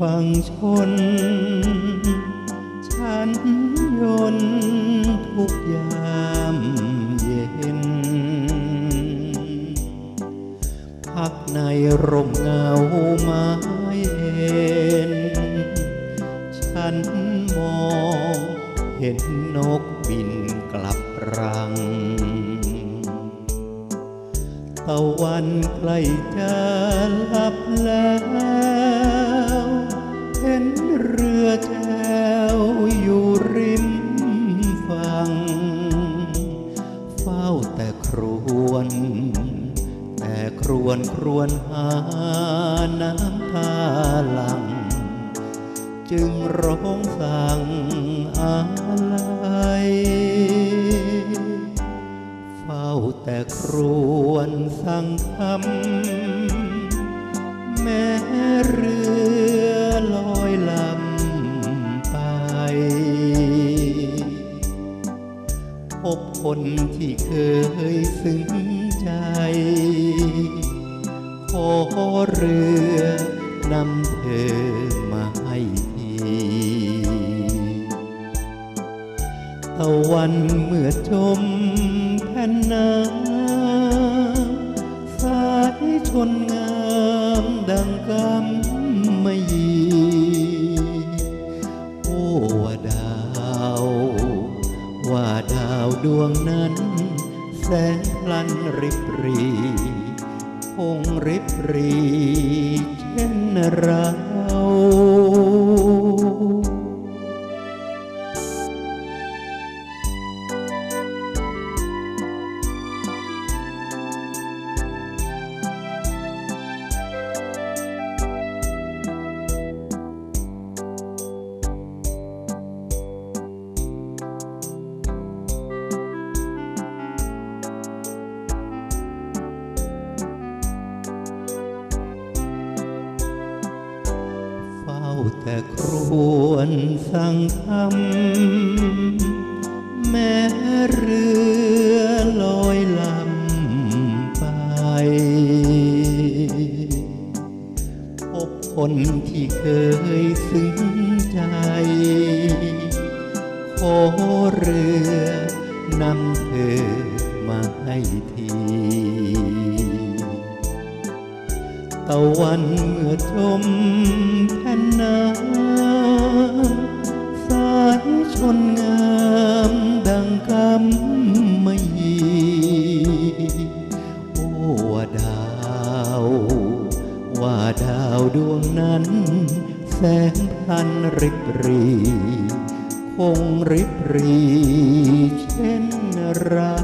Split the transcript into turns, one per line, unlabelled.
ฝั่งชน ฉันยนทุกยามเย็น พักในร่มเงาไม้เอ็น ฉันมองเห็นนกบินกลับรัง ตะวันใกล้จะลับแล้ว วนแต่ครวนครวนหาน้ำตาหลัง จึงร้องสั่งอะไรเฝ้าแต่ครวนสั่งคำแม้เรือ บคนที่เคยซึ้งใจขอเรือนำเธอมาให้ทีตะวันเมื่อจมแผ่นน้ำสายชนงามดังกำ ดวงนั้น แสงพลันริบหรีคงริบหรีเช่นไร แต่ครวนสั่งคำแม้เรือลอยลำไป พบคนที่เคยซึ้งใจ ขอเรือ ตะวันเมื่อจมแผ่นน้ำสายชนงามดังกำมะยี่โอ้ว่าดาว ว่าดาวดวงนั้น แสงพันริบรีคงริบรีเช่นเรา